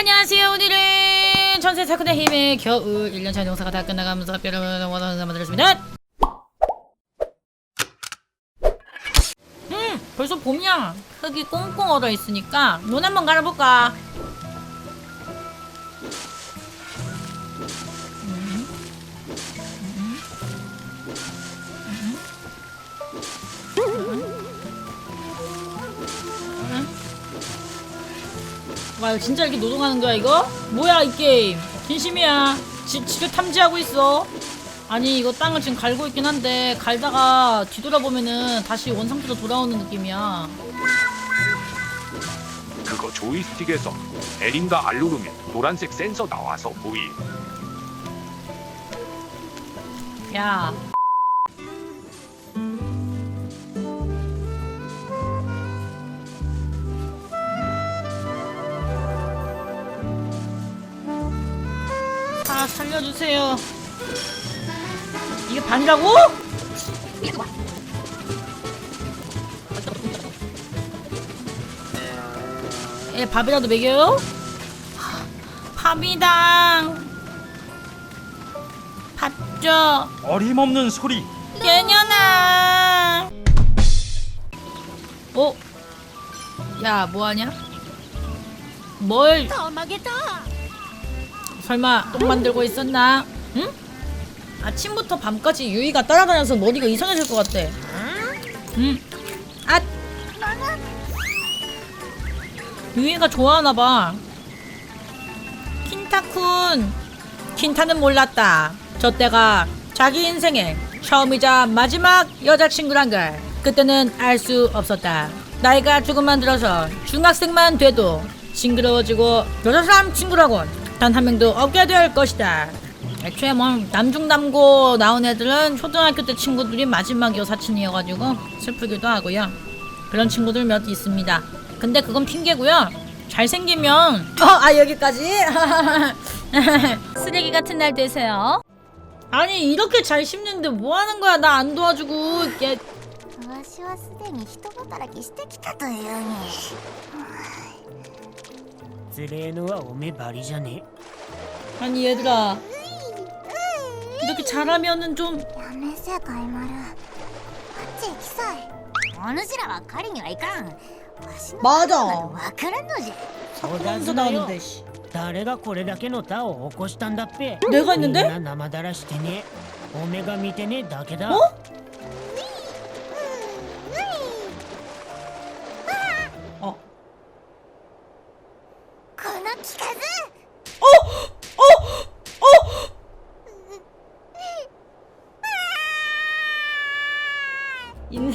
안녕하세요. 오늘은 전세 사건의 힘의 겨울 1년차 농사가 다 끝나가면서 여러분 원하는 만들었습니다. 음, 벌써 봄이야. 흙이 꽁꽁 얼어 있으니까 눈 한번 갈아볼까? 와 진짜 이렇게 노동하는 거야 이거? 뭐야 이 게임? 진심이야. 지, 지를 탐지하고 있어. 아니 이거 땅을 지금 갈고 있긴 한데 갈다가 뒤돌아보면은 다시 원상태로 돌아오는 느낌이야. 그거 조이스틱에서 L인가 R 누르면 노란색 센서 나와서 보이. 야 살려주세요 이게 반이라고? 애 밥이라도 먹여요? 밥이당 밥줘 어림없는 소리 개년아 어? 야 뭐하냐? 뭘 설마 똥 만들고 있었나? 응? 아침부터 밤까지 유이가 따라다녀서 머리가 이상해질 것 같아 응? 아 유이가 좋아하나봐 킨타쿤 킨타는 몰랐다 저 때가 자기 인생의 처음이자 마지막 여자친구란 걸 그때는 알 수 없었다 나이가 조금만 들어서 중학생만 돼도 징그러워지고 여자 사람 친구라곤 단 한 명도 없게 될 것이다 애초에 뭐 남중남고 나온 애들은 초등학교 때 친구들이 마지막 여사친이어가지고 슬프기도 하고요 그런 친구들 몇 있습니다 근데 그건 핑계고요 잘생기면 어, 아 여기까지 쓰레기 같은 날 되세요 아니 이렇게 잘 씹는데 뭐 하는 거야 나 안 도와주고 얘 わしはすでに人働きしてきたというに つれえのはおめばりじゃね 아니 얘들아 이렇게 잘하면은 좀 やめせかいまるあっち行きさいお主らは狩りにはいかんわしの 맞아 わからんのじゃそうだ 사건에서 ずだよ 나오는데 씨. 誰がこれだけの他を起こしたんだっぺ 내가 했는데? みんな生だらしてねおめが見てねだけだ 어? 어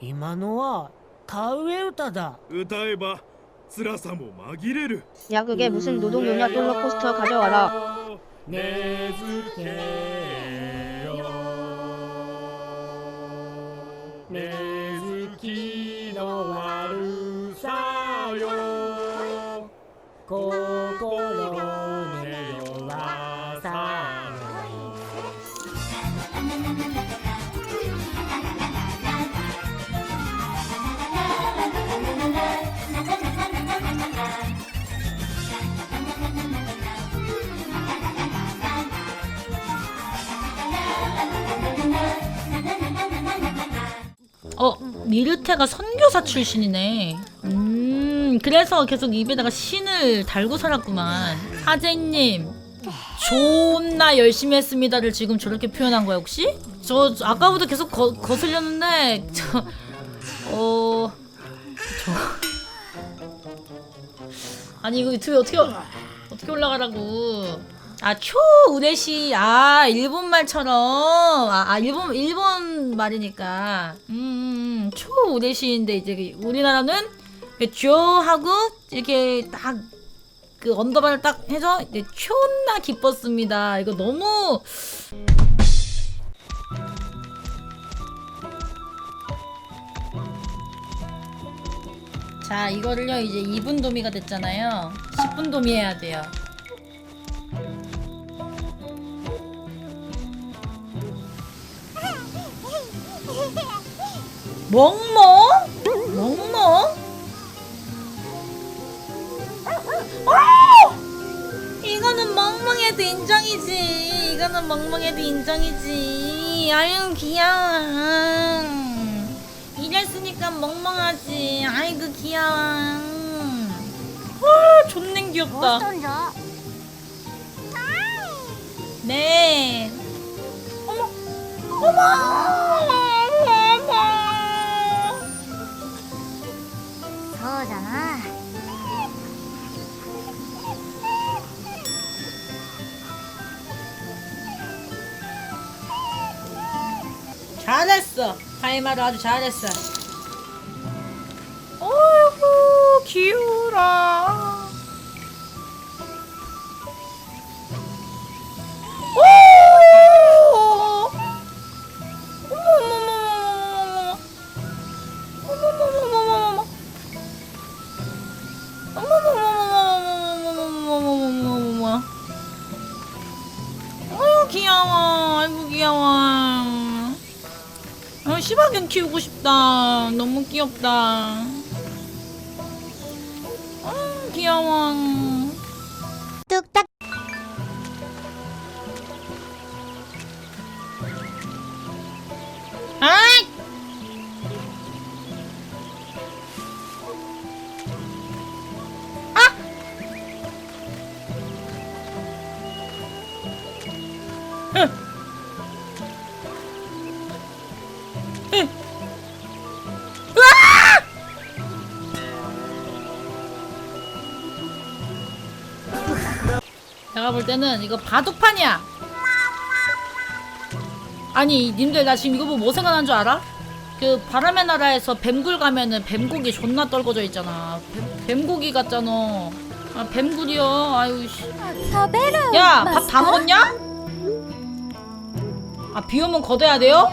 今のは田植え歌だ歌えば辛さも紛れる 야 그게 무슨 노동요냐 롤러코스터 가져와라 根付けよ根付きの悪さよ心で 어 미르테가 선교사 출신이네. 음 그래서 계속 입에다가 신을 달고 살았구만. 사제님 존나 열심히 했습니다를 지금 저렇게 표현한 거야 혹시? 저, 저 아까부터 계속 거, 거슬렸는데 저 어 저. 아니 이거 유튜브에 어떻게 어떻게 올라가라고. 아 초우레시 아 일본 말처럼. 아, 아 일본 일본 말이니까. 음, 음 초우대신인데 이제 그 우리나라는 그 듀오하고 이렇게 딱 그 언더바를 딱 해서 이제 존나 기뻤습니다. 이거 너무 자 이거를요 이제 2분 도미가 됐잖아요 10분 도미 해야 돼요 멍멍? 멍멍? 오! 이거는 멍멍해도 인정이지. 이거는 멍멍해도 인정이지. 아유, 귀여워. 이랬으니까 멍멍하지. 아이고, 귀여워. 어, 와, 존내 귀엽다. 네. 어머, 어머! 거잖아. 잘했어. 카이마루 아주 잘했어. 어이구, 귀여워라. 아 시바견 키우고 싶다. 너무 귀엽다. 아 귀여워. 뚝딱 내가 볼 때는 이거 바둑판이야. 아니 님들 나 지금 이거 보고 뭐 생각난 줄 알아? 그 바람의 나라에서 뱀굴 가면은 뱀고기 존나 떨궈져 있잖아. 뱀, 고기 같잖아. 아 뱀굴이요. 아유 씨. 야 밥 다 먹었냐? 아 비오면 걷어야 돼요?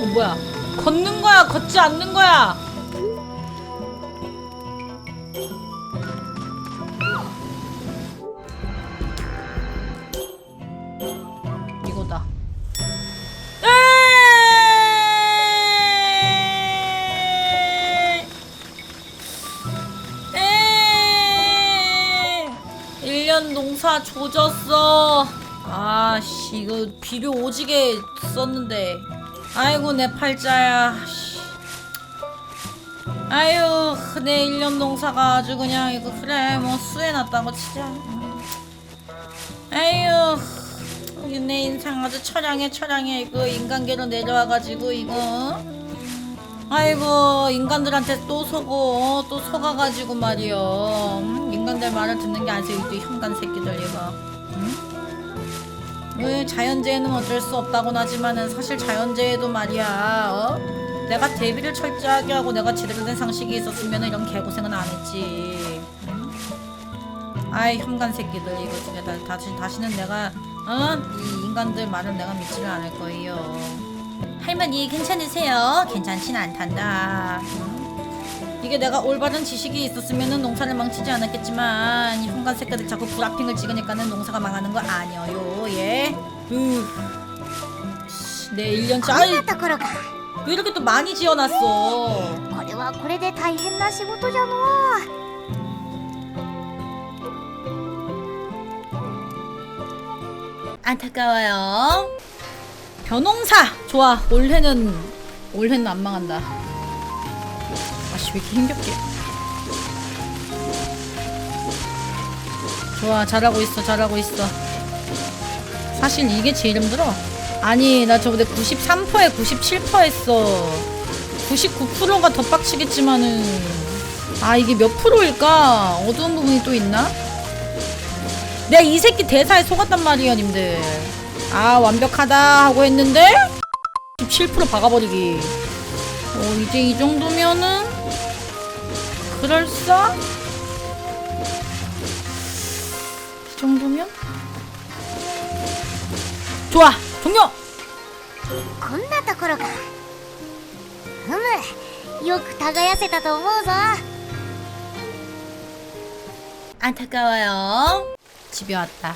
어 뭐야? 걷는 거야 걷지 않는 거야. 1년 농사 조졌어. 아씨, 이거 비료 오지게 썼는데. 아이고, 내 팔자야. 씨. 아유, 내 1년 농사가 아주 그냥 이거 그래, 뭐 수해놨다고 치자. 음. 아유, 이내 인생 아주 처량해, 처량해. 이거 인간계로 내려와가지고, 이거. 아이고, 인간들한테 또 속어, 어, 또 속아가지고 말이여. 음, 인간들 말을 듣는 게 아니고, 이 현관 새끼들, 이거. 왜 자연재해는 어쩔 수 없다곤 하지만은 사실 자연재해도 말이야 어? 내가 대비를 철저하게 하고 내가 제대로 된 상식이 있었으면 이런 개고생은 안 했지 응? 아이 현관 새끼들 이거 중에 다, 다시, 다시는 내가 어? 이 인간들 말을 내가 믿지를 않을 거예요 할머니 괜찮으세요? 괜찮진 않단다 응? 이게 내가 올바른 지식이 있었으면 농사를 망치지 않았겠지만 이 현관 새끼들 자꾸 불합핑을 찍으니까는 농사가 망하는 거 아니에요 예? 으... 씨, 내 1년째 こん 아이 なところか 왜 이렇게 또 많이 지어놨어 これはこれで大変な仕事じゃのう 안타까워요 벼농사! 좋아. 올해는 올해는 안 망한다. 아씨 왜 이렇게 힘겹게. 좋아 잘하고 있어 잘하고 있어. 사실 이게 제일 힘들어. 아니 나 저번에 93%에 97% 했어. 99%가 더 빡치겠지만은. 아 이게 몇 프로일까? 어두운 부분이 또 있나? 내가 이 새끼 대사에 속았단 말이야 님들 아 완벽하다 하고 했는데 7% 박아버리기 어, 이제 이 정도면은 그럴싸? 이 정도면? 좋아! 종료! こんなところかふむよく耕せたと思うぞ 안타까워요. 집에 왔다.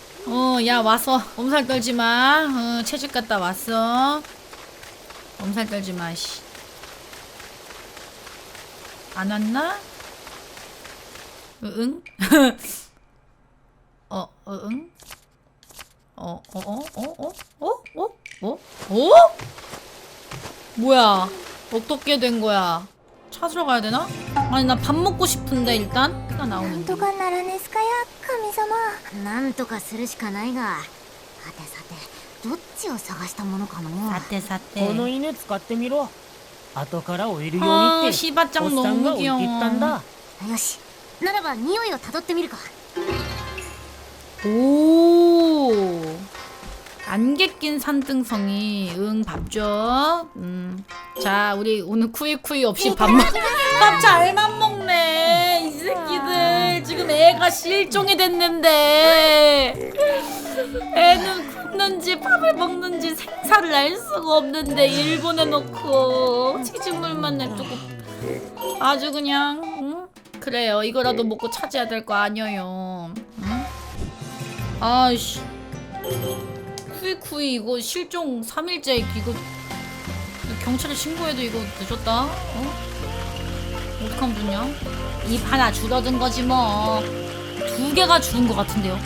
어, 야 왔어 엄살 떨지 마. 어, 채집 갔다 왔어. 엄살 떨지 마. 씨. 안 왔나? 응? 어, 어, 응? 어, 어, 어, 어, 어, 어, 어, 어, 어? 뭐야? 어떻게 된 거야? 찾으러 가야 되나? 아니 나 밥 먹고 싶은데 일단 がなんとかならねすかや神様。なんとかするしかないが。さてさてどっちを探したものかの。さてさて。この犬使ってみろ。後から追えるようにってしばちゃんのおっさんが置いてったんだ。よし。ならば匂いをたどってみるか。おお 안개 낀 산등성이 응 밥 줘. 음. 자 우리 오늘 쿠이쿠이 없이 밥밥 잘만 먹네 이 새끼들. 지금 애가 실종이 됐는데. 애는 굶는지 밥을 먹는지 생사를 알 수가 없는데 일본에 놓고. 치즈물만 냅두고. 아주 그냥 응? 그래요. 이거라도 먹고 찾아야 될 거 아니에요. 응? 아이씨 쿠이쿠이 이거 실종 3일째 이거 경찰에 신고해도 이거 늦었다? 어? 어떡하면 좋냐? 입 하나 줄어든 거지 뭐. 두 개가 줄은 것 같은데요